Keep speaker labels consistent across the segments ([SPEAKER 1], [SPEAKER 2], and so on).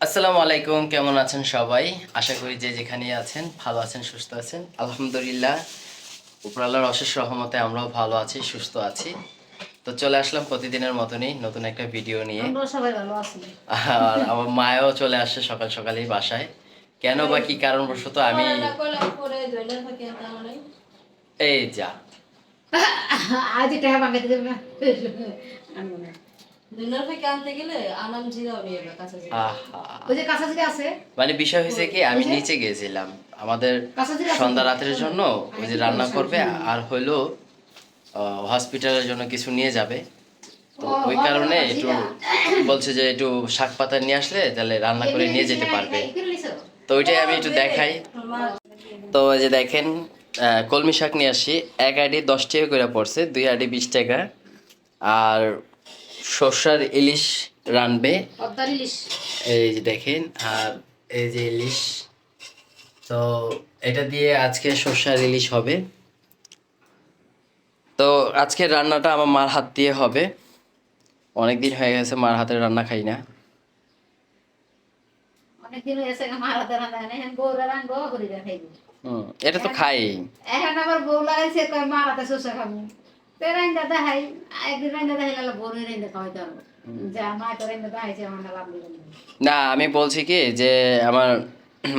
[SPEAKER 1] আসসালামু আলাইকুম কেমন আছেন সবাই? আশা করি যে যেখানে আছেন ভালো আছেন সুস্থ আছেন। আলহামদুলিল্লাহ উপরাল্লাহর অশেষ রহমতে আমরাও ভালো আছি সুস্থ আছি। তো চলে আসলাম প্রতিদিনের মতনই নতুন একটা ভিডিও নিয়ে। আর আমার মায়ও চলে আসছে সকাল সকালেই বাসায়। কেন বা কি কারণবশত আমি এই যা
[SPEAKER 2] আজ আনব না।
[SPEAKER 3] ধইলেন থেকে আনতে গেলে আনাম জিরাও নিয়ে যাবে কাছে যেয়ে।
[SPEAKER 2] ওই যে কাঁচা জিরা আছে
[SPEAKER 1] মানে বিষয় হয়েছে কি আমি নিচে গেছিলাম আমাদের? সন্ধ্যা রাতের জন্য ওই যে রান্না করবে আর হইল হসপিটালের জন্য কিছু নিয়ে যাবে তো ওই কারণে একটু বলছে যে একটু শাক পাতা নিয়ে আসলে তাহলে রান্না করে নিয়ে যেতে পারবে? তো ওইটাই আমি একটু দেখাই তো এই যে দেখেন কলমি শাক নিয়ে আসি। এক আইডি দশ টাকা করে পড়ছে দুই আইডি বিশ টাকা। আর সর্ষার ইলিশ রানবে। এই যে দেখেন আর এই যে ইলিশ। তো এটা দিয়ে আজকে সর্ষার ইলিশ হবে। তো আজকে রান্নাটা আমার মার হাত দিয়ে হবে। অনেকদিন হয়ে গেছে মার হাতের রান্না খাই না।
[SPEAKER 2] অনেকদিন হয়েছে আমার হাতে রান্না নেই এখন বউ রান্না করি খাইবো।
[SPEAKER 1] হুম, এটা তো খাই।
[SPEAKER 2] এখন আবার বউ লাগাইছে কয় মার হাতে শসা খাব। তো রান্না দেখাই একদিন রান্না দেখাইলে বউ খাওয়াইতে পারব। দেখাইছে আমার না
[SPEAKER 1] আমি বলছি কি যে আমার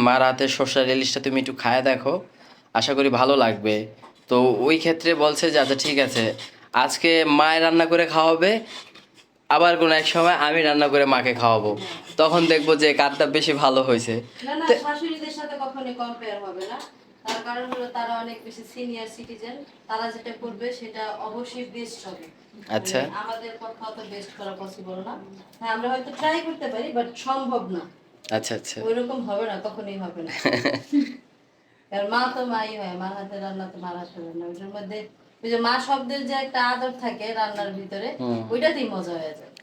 [SPEAKER 1] মার হাতের সর্ষার ইলিশটা তুমি একটু খায় দেখো আশা করি ভালো লাগবে। তো ওই ক্ষেত্রে বলছে যে আচ্ছা ঠিক আছে আজকে মায়ের রান্না করে খাওয়াবে আবার কোনো এক সময় আমি রান্না করে মাকে খাওয়াবো। তখন দেখব যে কারটা বেশি ভালো হয়েছে।
[SPEAKER 3] না না শাশুড়িদের সাথে কখনোই কম্পেয়ার হবে না। তার কারণ হলো তারা অনেক বেশি সিনিয়র সিটিজেন তারা যেটা করবে সেটা অবশ্যই বেস্ট হবে।
[SPEAKER 1] আচ্ছা।
[SPEAKER 3] মানে আমাদের পক্ষে অত বেস্ট করা পসিবল না। হ্যাঁ আমরা হয়তো ট্রাই করতে পারি বাট সম্ভব না।
[SPEAKER 1] আচ্ছা আচ্ছা।
[SPEAKER 3] ওইরকম হবে না কখনোই হবে না। কারণ মা তো মাই হয় মার হাতে রান্না তো মার হাতে রান্না। ওইটার মধ্যে ওই যে মা শব্দের যে একটা আদর থাকে রান্নার ভিতরে ওইটাতেই মজা হয়ে যায়।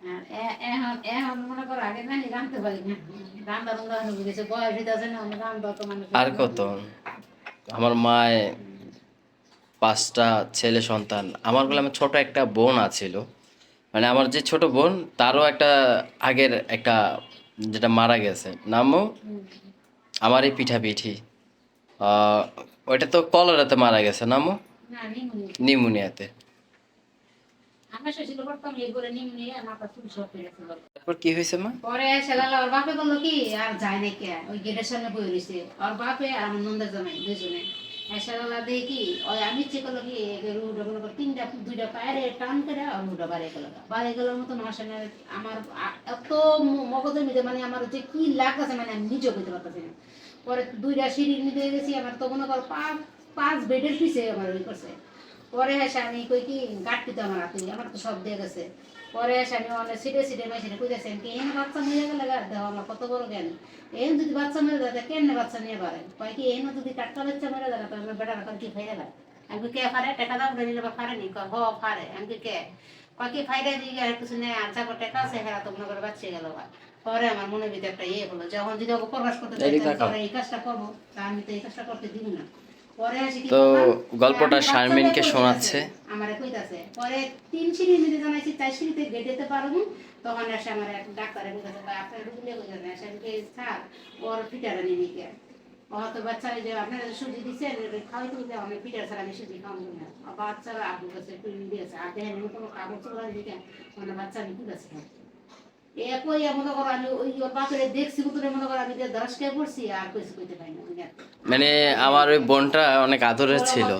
[SPEAKER 2] আর এখন এখন মনে করো আগে না রাঁধতে পারি না রান্না রুন্না বয়স হইতে না রান্না তো মানুষ
[SPEAKER 1] আর কত? আমার মায় পাঁচটা ছেলে সন্তান। আমার বলে আমার ছোট একটা বোন আছিল। মানে আমার যে ছোট বোন তারও একটা আগের একটা যেটা মারা গেছে। নামও আমার এই পিঠা পিঠি আহ, ওইটা তো কলরাতে মারা গেছে নামও
[SPEAKER 2] না নিমুনি
[SPEAKER 1] নিউমোনিয়াতে
[SPEAKER 2] আর মাথা সব গেছিল
[SPEAKER 1] তারপর কি হয়েছে মা?
[SPEAKER 2] পরে সেলালা ওর বাপে বলল কি আর যায় না কে? ওই গেটের সামনে বই রয়েছে ওর বাপে আর আমার নন্দের জামাই দুজনে সেলালা দেখি কি ওই আমি ইচ্ছে করল কি তিনটা দুইটা পায়ের টান করে আর রুটা বাড়ি গেল। বাড়ি গেলার মতন হাসানের আমার এত মগজের মধ্যে মানে আমার যে কি লাগতেছে মানে আমি নিজেও বুঝতে পারতেছি না। পরে দুইটা সিঁড়ি নিতে গেছি, আমার তো মনে করো পাঁচ পাঁচ বেডের পিছে আমার ওই করছে। পরে এসে আমি কই কি, গাঁটটি তো আমার হাতে, আমার তো সব দিয়ে গেছে। পরে এসে আমি অনেক সিটে সিটে মেশিনে কইতেছি কি, এনে বাচ্চা নিয়ে গেলে গা? দেখো আমার কত বড় জ্ঞান। এন যদি বাচ্চা মেরে যায় কেন বাচ্চা নিয়ে পারে? কয় কি এনে যদি টাটকা বাচ্চা মেরে যায় তাহলে বেটা রাখার কি ফাইদা লাগে? আমি কে ফারে? টাকা দাম দিলে বা পারে নি? কয়, হ পারে আমি কে? কয় কি, ফাইদা দিয়ে কিছু নেই যাব টাকা আছে হ্যাঁ তো মনে করে বাচ্চা গেল বা পরে আমার মনে ভিতরে একটা ইয়ে হলো যখন যদি ওকে প্রকাশ করতে পরে এই কাজটা করব তা আমি তো এই কাজটা করতে দিব না। পরে আসি
[SPEAKER 1] তো গল্পটা শারমিনকে শোনাচ্ছে।
[SPEAKER 2] আমারে কইতাছে পরে তিন সিঁড়ি নিতে জানাইছি চার সিঁড়িতে গেট যেতে পারব। তখন এসে আমার এক ডাক্তারে কইতাছে ভাই আপনার রুগী কইতাছে। এসে আমি কই, স্যার ওর পিটারা নিয়ে নিকে ও তো বাচ্চা যে আপনারা সুজি দিচ্ছেন খাওয়াই তো আমি পিটার ছাড়া আমি সুজি খাওয়াবো না। আর বাচ্চারা আবু কাছে দিয়েছে আর দেখেন কোনো কাগজ চলে দিকে মানে বাচ্চা আমি একই মনে করো আমি ওই ওর বাপের দেখছি মনে করো আমি পড়ছি আর কইতে পারি না।
[SPEAKER 1] মানে আমার ওই বোনটা অনেক আদরের ছিল।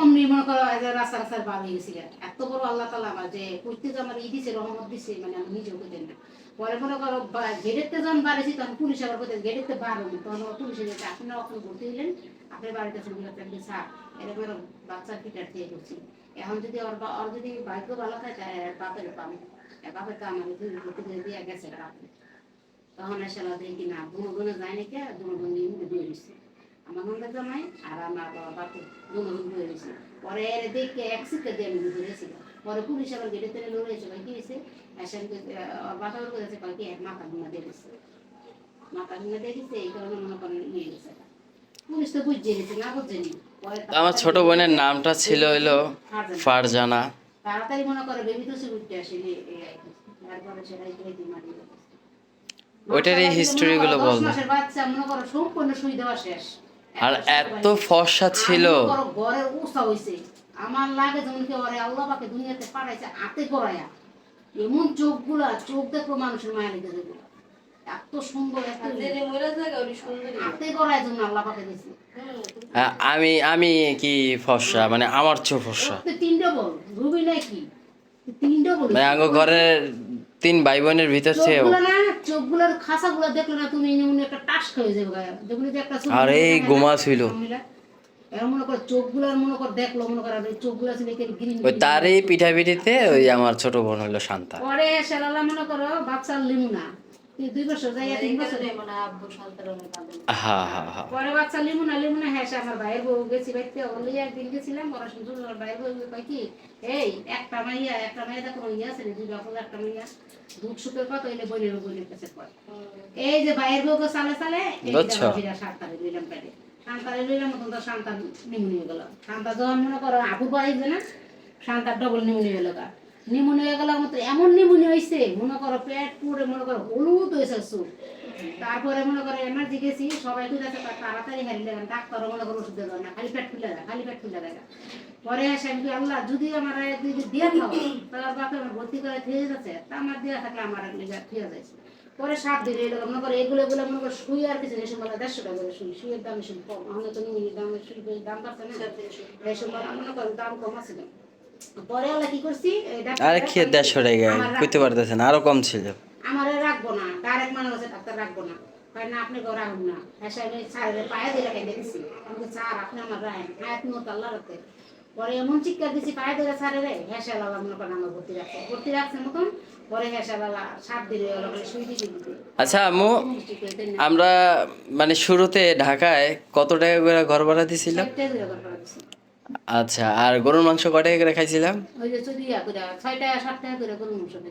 [SPEAKER 3] অমনি
[SPEAKER 2] মনে করো রাস্তা রাস্তায় বার হয়ে গেছিল এত বড় আল্লাহ তালা আমার যে করতে যে আমার ই দিছে রহমত দিছে মানে আমি নিজেও করতে না। পরে মনে করো গেটেতে যখন বাড়েছি তখন পুলিশ আবার করতে গেটেতে হব তখন পুলিশে ওখানে ভর্তি হইলেন আপনার বাড়িতে শুনলে আপনি স্যার। এরকম এরকম বাচ্চার পিটার দিয়ে করছি। এখন যদি ওর যদি ভাগ্য ভালো থাকে বাপের পাবো এর বাপের তো আমার দিয়ে গেছে রাতে তখন এসে দেখি না। দুনো দুনে যায় নাকি দুনো দুন নিয়ে দিয়ে দিচ্ছে আমার নন্দের জামাই আর আমার বাবা বাপু দুনো দুন দিয়ে দিচ্ছে পরে এর দেখে এক সিটে দিয়ে আমি দুটো পরে পুলিশ আবার গেটে তেলে লড়ে এসে ভাই কি হয়েছে কই- আহ, বাবা কয় কি এক মাথা দিয়ে দিচ্ছে মাথা দিয়ে দিচ্ছে এই কারণে মনে করেন নিয়ে গেছে। পুলিশ তো বুঝিয়ে গেছে না বুঝছেনি পরে
[SPEAKER 1] আমার ছোট বোনের নামটা ছিল হলো ফারজানা।
[SPEAKER 2] তাড়াতাড়ি মনে করে বেবি তো উঠতে আসে এই এই তারপরে সেটাই দিই মারি
[SPEAKER 1] history
[SPEAKER 2] মনে করো
[SPEAKER 1] গুলো বলবে।
[SPEAKER 2] মাসের বাচ্চা মনে করো সম্পূর্ণ সুই দেওয়া শেষ।
[SPEAKER 1] আর এত ফর্সা ছিল।
[SPEAKER 2] ঘরের উৎসাহ হইছে। আমার লাগে যেমন কি ওরে আল্লাহ পাকে দুনিয়াতে পাঠাইছে হাতে গড়াইয়া এমন চোখগুলা চোখ দেখো মানুষের মায়া লেগে যাবে এত সুন্দর এত
[SPEAKER 3] মরে সুন্দরী।
[SPEAKER 2] হাতে গড়ায় জন্য আল্লাহ পাকে দিছে
[SPEAKER 1] আমি আমি কি ফর্সা? মানে আমার চো ফর্সা। মানে আঙ্গ ঘরের তিন ভাই বোনের ভিতর চেয়েও।
[SPEAKER 2] চোখগুলোর খাসাগুলো দেখলে না তুমি এমন একটা টাস খেয়ে যাবে যেগুলো যে একটা ছবি
[SPEAKER 1] আর এই গোমা ছিল।
[SPEAKER 2] মনে করো আর ওই
[SPEAKER 1] তারই আমার ছোট বোন হলো শান্তা।
[SPEAKER 2] পরে মনে করো বাচ্চা লিমু না তুই দুই বছর যাইয়া তিন
[SPEAKER 3] মানে
[SPEAKER 2] পরে বাচ্চা হ্যাঁ আমার ভাইয়ের বউ গেছি বাইতে ওলি একদিন গেছিলাম ভাইয়ের বউ কয় কি এই একটা মাইয়া একটা মাইয়া দেখো ইয়া আছে দুই বাপু একটা মাইয়া। দুধ সুপের কাছে কয়। এই যে বাইরের বউকে চালে চালে এই
[SPEAKER 1] বুঝছ?
[SPEAKER 2] বিরা সাঁতারে লইলাম পেটে সাঁতারে লইলাম মতন তো শান্তা নিমুনি হয়ে গেল। শান্তা যখন মনে করো আপুর বাড়ি না শান্তার ডবল নিমুনি হয়ে গেল নিমুনি হয়ে গেল মতো এমন নিমুনি হয়েছে মনে করো পেট পুরে মনে করো হলুদ হয়েছে চুল। তারপরে মনে করো এনার্জি গেছি সবাই তুই আছে তাড়াতাড়ি হারিয়ে দেন ডাক্তারও মনে করো ওষুধ দেবে না খালি পেট ফুলে দেয় খালি পেট ফুলে দেয় পরে এসে আমি আল্লাহ যদি আমার যদি দিয়ে খাও তার বাপে আমার ভর্তি করে থিয়ে যাচ্ছে তা আমার দেওয়া থাকলে আমার থিয়ে যাচ্ছে পরে সাত দিন এলো মনে করো এগুলো এগুলো মনে করো শুই আর কিছু নেই সময় দেড়শো টাকা করে শুই শুয়ের দাম বেশি কম আমাদের তো নিমিনি দাম দাম পাচ্ছে না। এই সময় মনে করো দাম কম আছে না। পরে আল্লাহ কি করছি?
[SPEAKER 1] আরে খেয়ে দেড়শো টাকা
[SPEAKER 2] আমার
[SPEAKER 1] কইতে পারতেছেন আরও কম ছিল।
[SPEAKER 2] আমারে রাখব না ডাইরেক্ট মানুষ ডাক্তার রাখব না। কয় না আপনি কেউ রাখুন না। এসে আমি স্যারের পায়ে দিয়ে রেখে দিয়েছি। আমি স্যার আপনি আমার রাখেন হায়াত মত আল্লাহ রাখতে পরে এমন চিৎকার দিছি পায়ে ধরে স্যারের মনে করেন আমার ভর্তি রাখছে। ভর্তি রাখছে মতন দিতে
[SPEAKER 1] আচ্ছা আম্মু। আমরা মানে শুরুতে ঢাকায় কত টাকা করে ঘর ভাড়া দিছিলাম? আচ্ছা আর গরুর মাংস কয় টাকা করে খাইছিলাম?
[SPEAKER 2] ওই যে চুদিয়া করে ছয়টা সাত টাকা করে গরু মাংস মনে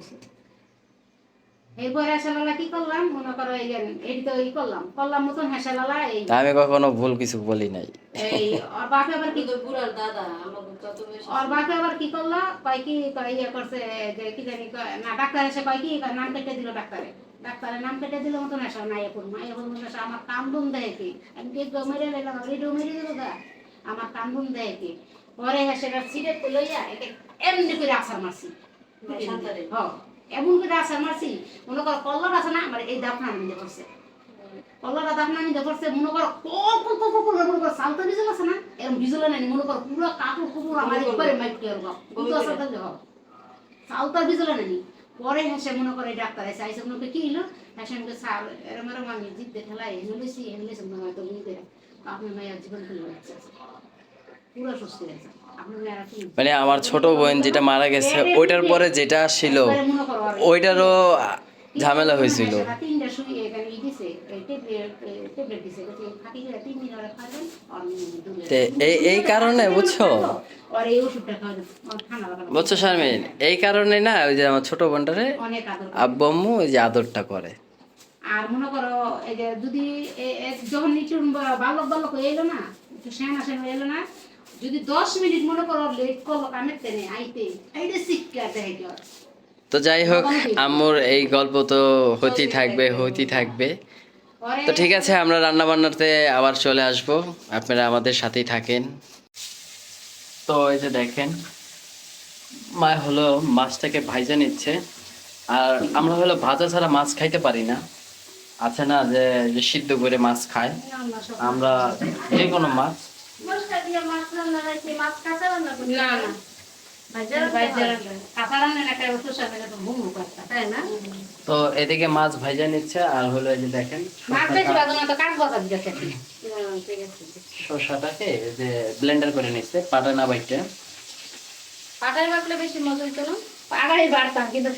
[SPEAKER 2] এই
[SPEAKER 1] আমি কখনো ভুল কিছু বলি নাই।
[SPEAKER 2] এই ওর বাপে আবার কি করল? কয় কি ইয়ে করছে যে কি জানি না ডাক্তার এসে কয় কি নাম কেটে দিল ডাক্তারে। ডাক্তারের নাম কেটে দিল মতন এসে না ইয়ে করুন ইয়ে আমার কাম দুম দেয় কি? আমি মেরে লাইলাম রেডিও মেরে দিল গা। আমার কান দুম দেয় কি। পরে এসে সিটে লইয়া একে এমনি করে আসার মারছি। হ এমন করে আসার মারছি মনে করো কল্লার আছে না আমার এই দাফনা নিতে করছে। কল্লাটা দাফনা নিতে করছে মনে করো মনে করো সালতা বিজল আছে না এরকম বিজল নাই মনে করো পুরো কাপড় কুকুর আমার একবারে কিন্তু হ। সালতা বিজল নাই। পরে হেসে মনে করে ডাক্তার এসে আইসে মনে কি হলো হেসে স্যার এরম এরম আমি জিততে খেলাই হেলেছি হেলেছি মনে হয় তো বুঝতে আপনার মেয়ের জীবন খুলে যাচ্ছে। পুরো সুস্থ হয়েছে আপনার মেয়েরা কি
[SPEAKER 1] মানে আমার ছোট বোন যেটা মারা গেছে ওইটার পরে যেটা ছিল ওইটারও ঝামেলা হয়েছিল।
[SPEAKER 2] এই
[SPEAKER 1] কারণে বুঝছ? বুঝছ শারমিন? এই কারণে না ওই যে আমার ছোট বোনটারে আব্বু আম্মু ওই যে আদরটা করে।
[SPEAKER 2] আর মনে করো এই যে যদি যখন বা- বালক বালক এলো না একটু সেনা সেনা এলো না যদি দশ মিনিট মনে করো লেট করল কামের তেনে আইতে এইটা শিক্ষা দেয়
[SPEAKER 1] তো যাই হোক আম্মুর এই গল্প তো হতেই থাকবে। হতেই থাকবে। তো ঠিক আছে আমরা রান্না বান্নাতে আবার চলে আসব। আপনারা আমাদের সাথেই থাকেন। তো এই যে দেখেন মা হলো মাছটাকে ভাইজা নিচ্ছে। আর আমরা হলো ভাজা ছাড়া মাছ খাইতে পারি না। আছে না যে সিদ্ধ করে মাছ খায়?
[SPEAKER 2] আমরা
[SPEAKER 1] যে কোনো মাছ।
[SPEAKER 2] তো
[SPEAKER 1] এদিকে মাছ ভাইজা নিচ্ছে আর হলো এই যে দেখেন শসাটাকে যে ব্লেন্ডার করে নিচ্ছে পাটা না বাইটে।
[SPEAKER 3] পাটায় বাটলে বেশি মজা হইতো না?
[SPEAKER 2] পাড়াই বাড়তাম কিন্তু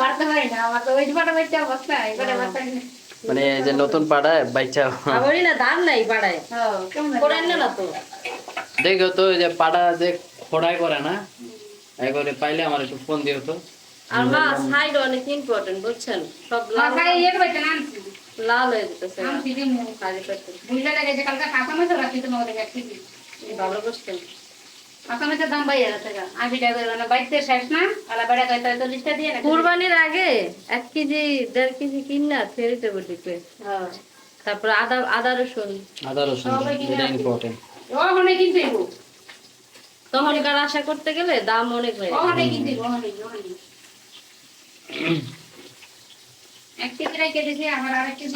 [SPEAKER 2] বাড়তে পারি না আমার তো ওই পাড়া বাড়তে অবস্থা এবারে বাড়তে
[SPEAKER 1] মানে এই যে নতুন পাড়ায় বাইচা
[SPEAKER 3] আমারই না দাম নাই পাড়ায়। করে আনলে না তো।
[SPEAKER 1] দেখো তো এই যে পাড়া যে খোড়াই করে না। একবারে পাইলে আমার একটু ফোন দিও তো।
[SPEAKER 3] আর মা সাইড অনেক ইম্পর্টেন্ট বুঝছেন? সব লাল লাল। হয়ে যেতেছে।
[SPEAKER 2] নামছি যে মুখ
[SPEAKER 3] কাজে করতে
[SPEAKER 2] বুঝলে লাগে যে কালকে কাঁচা মাছ রাখি তোমার একটি
[SPEAKER 4] ভালো করছেন
[SPEAKER 2] মাথামাথা দাম বাইরে গেছে আমি বিটা করে বাইতে শেষ না আলা বেড়া কইতে তো দিয়ে না
[SPEAKER 4] কুরবানির আগে এক কেজি দেড় কেজি কিনা ফেরিতে বলিতে
[SPEAKER 2] হ্যাঁ।
[SPEAKER 4] তারপর আদা আদা রসুন।
[SPEAKER 1] আদা রসুন এটা ইম্পর্টেন্ট
[SPEAKER 2] ওখানে কিনতে
[SPEAKER 4] তখনকার আশা করতে গেলে দাম অনেক হয়ে
[SPEAKER 2] ওখানে কিনতে ওখানে ওখানে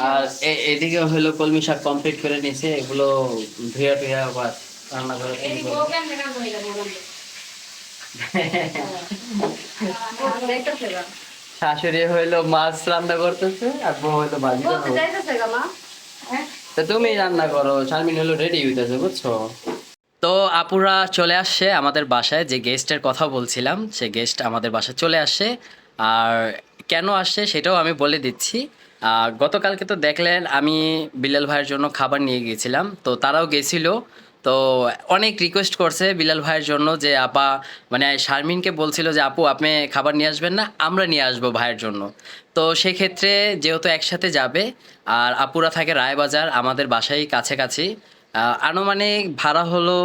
[SPEAKER 1] আর এদিকে হলো কলমি শাক কমপ্লিট করে নিছে এগুলো ধুয়া টুয়া আবার রান্না করে
[SPEAKER 2] এই প্রোগ্রাম দেখা হয়ে।
[SPEAKER 1] শাশুড়ি হইল মাছ রান্না করতেছে আর বউ হইল ভাজি
[SPEAKER 4] বলতে যাইতেছে গা মা।
[SPEAKER 2] হ্যাঁ।
[SPEAKER 1] তো তুমি রান্না করো শারমিন হলো রেডি হইতেছে বুঝছ? তো আপুরা চলে আসছে আমাদের বাসায় যে গেস্টের কথা বলছিলাম সে গেস্ট আমাদের বাসায় চলে আসছে। আর কেন আসছে সেটাও আমি বলে দিচ্ছি। আহ, গতকালকে তো দেখলেন আমি বিলাল ভাইয়ের জন্য খাবার নিয়ে গিয়েছিলাম তো তারাও গেছিল। তো অনেক রিকোয়েস্ট করছে বিলাল ভাইয়ের জন্য যে আপা মানে শারমিনকে বলছিল যে আপু আপনি খাবার নিয়ে আসবেন না আমরা নিয়ে আসব ভাইয়ের জন্য। তো সেক্ষেত্রে যেহেতু একসাথে যাবে আর আপুরা থাকে রায়বাজার আমাদের বাসায় কাছাকাছি আনুমানিক ভাড়া হলো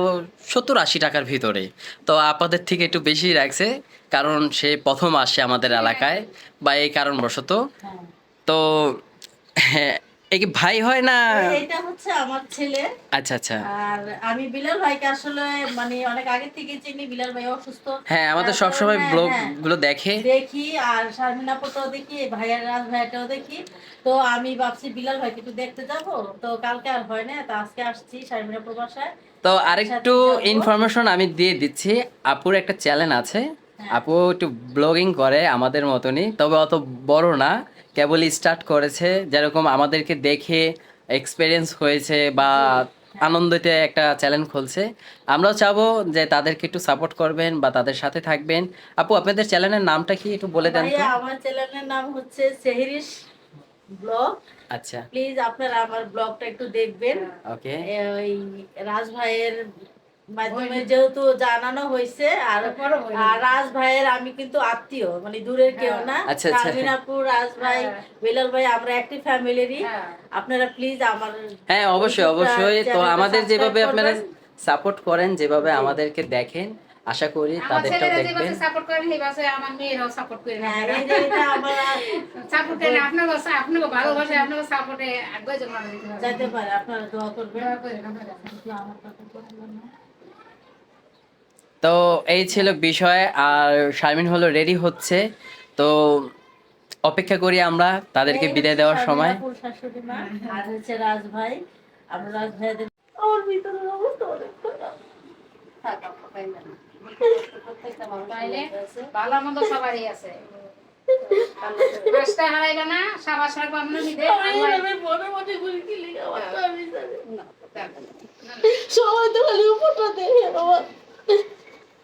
[SPEAKER 1] সত্তর আশি টাকার ভিতরে। তো আপাদের থেকে একটু বেশি রাখছে কারণ সে প্রথম আসে আমাদের এলাকায় বা এই কারণবশত। তো হ্যাঁ এ কি ভাই হয় না?
[SPEAKER 4] এইটা হচ্ছে আমার ছেলে।
[SPEAKER 1] আচ্ছা আচ্ছা।
[SPEAKER 4] আর আমি বিলাল ভাইকে আসলে মানে অনেক আগে থেকে চিনি বিলাল ভাই অসুস্থ।
[SPEAKER 1] হ্যাঁ আমাদের
[SPEAKER 4] তার
[SPEAKER 1] সবসময়
[SPEAKER 4] কারণে,
[SPEAKER 1] ব্লগ
[SPEAKER 4] হ্যাঁ,
[SPEAKER 1] গুলো দেখে।
[SPEAKER 4] দেখি আর শারমিন দেখি ভাইয়ার রাজ ভাইয়াটাও দেখি। তো আমি ভাবছি বিলাল ভাইকে একটু দেখতে যাব। তো কালকে আর হয় না তো আজকে আসছি শারমিন আপুর বাসায়।
[SPEAKER 1] তো আরেকটু ইনফরমেশন আমি দিয়ে দিচ্ছি। আপুর একটা চ্যানেল আছে। আপু একটু ব্লগিং করে আমাদের মতনই তবে অত বড় না। কেবলই স্টার্ট করেছে যেরকম আমাদেরকে দেখে এক্সপিরিয়েন্স হয়েছে বা আনন্দতে একটা চ্যানেল খুলছে। আমরাও চাবো যে তাদেরকে একটু সাপোর্ট করবেন বা তাদের সাথে থাকবেন। আপু আপনাদের চ্যানেলের নামটা কি একটু বলে দেন তো?
[SPEAKER 4] আমার চ্যানেলের নাম হচ্ছে সেহরিশ ব্লগ।
[SPEAKER 1] আচ্ছা।
[SPEAKER 4] প্লিজ আপনারা আমার ব্লগটা একটু দেখবেন।
[SPEAKER 1] ওকে
[SPEAKER 4] ওই রাজ ভাইয়ের মাধ্যমে যেহেতু জানানো হয়েছে আর আর রাজ ভাইয়ের আমি কিন্তু আত্মীয় মানে দূরের কেউ না।
[SPEAKER 1] আচ্ছা, আচ্ছা।
[SPEAKER 4] রাজ ভাই বিলাল ভাই আমরা একটি ফ্যামিলিরই।
[SPEAKER 2] হ্যাঁ।
[SPEAKER 4] আপনারা প্লিজ আমার
[SPEAKER 1] হ্যাঁ অবশ্যই অবশ্যই। তো আমাদের যেভাবে আপনারা সাপোর্ট করেন যেভাবে আমাদেরকে দেখেন আশা করি তাদেরটাও দেখবেন।
[SPEAKER 2] সাপোর্ট করেন ভাষায় আমার মেয়েরাও সাপোর্ট করে
[SPEAKER 4] হ্যাঁ এই যে এটা আমার
[SPEAKER 2] সাপোর্ট করেন আপনাকে আপনাকে ভালোবাসে আপনাকে সাপোর্টে আগে জমা দিতে হবে
[SPEAKER 4] পারে আপনারা দোয়া করবেন।
[SPEAKER 2] আপনারা।
[SPEAKER 1] তো এই ছিল বিষয় আর শারমিন হলো রেডি হচ্ছে। তো অপেক্ষা করি আমরা তাদেরকে বিদায় দেওয়ার সময়।
[SPEAKER 4] মনে মনে।
[SPEAKER 2] হ্যাঁ।
[SPEAKER 4] সবাই তো খালি উপরটা দেখে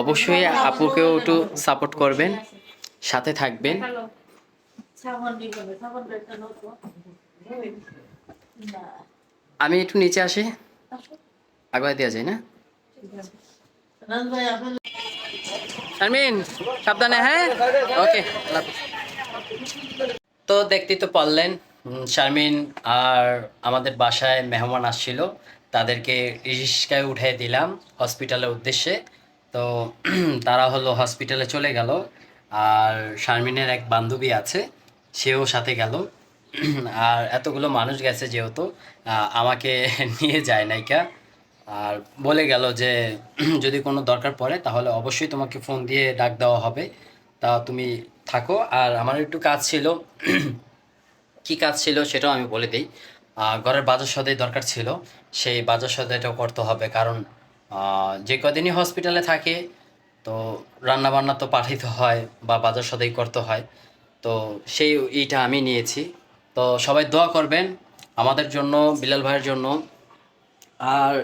[SPEAKER 1] অবশ্যই আপুকেও একটু সাপোর্ট করবেন, সাথে থাকবেন। আমি একটু নিচে আসি।
[SPEAKER 4] আসো।
[SPEAKER 1] আগে দেওয়া যায় না? শারমিন, সাবধানে হ্যাঁ? ওকে তো দেখতেই তো পারলেন শারমিন আর আমাদের বাসায় মেহমান আসছিল। তাদেরকে রিক্সায় উঠিয়ে দিলাম হসপিটালের উদ্দেশ্যে। তো তারা হলো হসপিটালে চলে গেল। আর শারমিনের এক বান্ধবী আছে, সেও সাথে গেল। আর এতগুলো মানুষ গেছে যেহেতু আমাকে নিয়ে যায় নাইকা আর বলে গেল যে, যদি কোনো দরকার পড়ে তাহলে অবশ্যই তোমাকে ফোন দিয়ে ডাক দেওয়া হবে। তা তুমি থাকো। আর আমার একটু কাজ ছিল। কি কাজ ছিল সেটাও আমি বলে দিই। ঘরের বাজার সদাই দরকার ছিল। সেই বাজার সদাইটাও করতে হবে। কারণ যে কদিনই হসপিটালে থাকে, তো রান্না বান্না তো পাঠাইতে হয় বা বাজার সদাই করতে হয়, তো সেই এইটা আমি নিয়েছি। তো সবাই দোয়া করবেন আমাদের জন্য, বিলাল ভাইয়ের জন্য। আর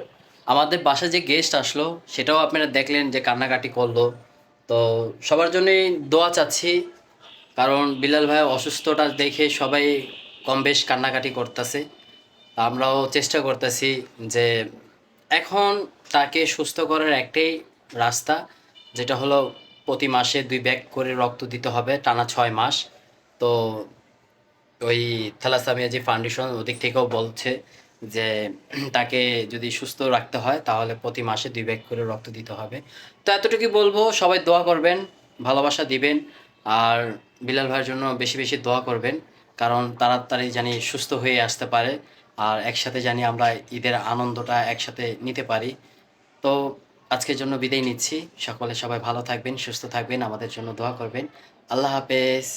[SPEAKER 1] আমাদের বাসায় যে গেস্ট আসলো, সেটাও আপনারা দেখলেন যে কান্নাকাটি করল। তো সবার জন্যই দোয়া চাচ্ছি, কারণ বিলাল ভাই অসুস্থটা দেখে সবাই কম বেশ কান্নাকাটি করতেছে। আমরাও চেষ্টা করতেছি যে এখন তাকে সুস্থ করার একটাই রাস্তা, যেটা হলো প্রতি মাসে দুই ব্যাগ করে রক্ত দিতে হবে, টানা ছয় মাস। তো ওই থ্যালাসামিয়া যে ফাউন্ডেশন ওদিক থেকেও বলছে যে তাকে যদি সুস্থ রাখতে হয়, তাহলে প্রতি মাসে দুই ব্যাগ করে রক্ত দিতে হবে। তো এতটুকুই বলব, সবাই দোয়া করবেন, ভালোবাসা দিবেন, আর বিলাল ভাইয়ের জন্য বেশি বেশি দোয়া করবেন, কারণ তাড়াতাড়ি জানি সুস্থ হয়ে আসতে পারে, আর একসাথে জানি আমরা ঈদের আনন্দটা একসাথে নিতে পারি। তো আজকের জন্য বিদায় নিচ্ছি। সকলে সবাই ভালো থাকবেন, সুস্থ থাকবেন, আমাদের জন্য দোয়া করবেন। আল্লাহ হাফেজ।